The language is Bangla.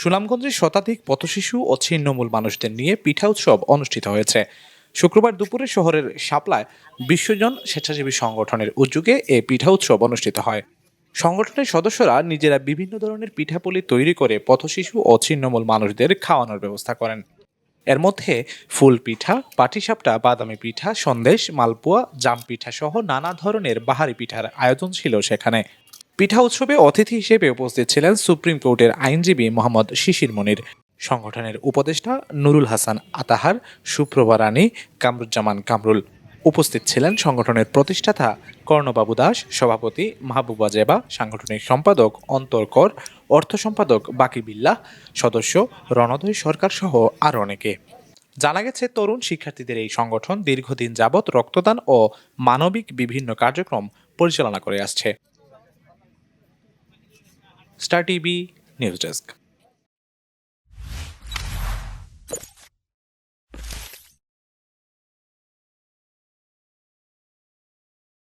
সুনামগঞ্জে শতাধিক পথশিশু ও ছিন্নমূল মানুষদের নিয়ে পিঠা উৎসব অনুষ্ঠিত হয়েছে। শুক্রবার দুপুরে শহরের শাপলায় বিশ্বজন স্বেচ্ছাসেবী সংগঠনের উদ্যোগে এ পিঠা উৎসব অনুষ্ঠিত হয়। সংগঠনের সদস্যরা নিজেরা বিভিন্ন ধরনের পিঠাপুলি তৈরি করে পথশিশু ও ছিন্নমূল মানুষদের খাওয়ানোর ব্যবস্থা করেন। এর মধ্যে ফুল পিঠা, পাটিসাপটা, বাদামি পিঠা, সন্দেশ, মালপোয়া, জাম পিঠা সহ নানা ধরনের বাহারি পিঠার আয়োজন ছিল সেখানে। পিঠা উৎসবে অতিথি হিসেবে উপস্থিত ছিলেন সুপ্রিম কোর্টের আইনজীবী মোহাম্মদ শিশির মনির, সংগঠনের উপদেষ্টা নুরুল হাসান আতাহার, সুপ্রভা রানী, কামরুজ্জামান কামরুল। উপস্থিত ছিলেন সংগঠনের প্রতিষ্ঠাতা কর্ণবাবু দাস, সভাপতি মাহবুবা জেবা, সাংগঠনিক সম্পাদক অন্তর কর, অর্থ সম্পাদক বাকি বিল্লাহ, সদস্য রণদয় সরকার সহ আরও অনেকে। জানা গেছে, তরুণ শিক্ষার্থীদের এই সংগঠন দীর্ঘদিন যাবৎ রক্তদান ও মানবিক বিভিন্ন কার্যক্রম পরিচালনা করে আসছে। స్టార్టీబీ న్యూస్ డెస్క్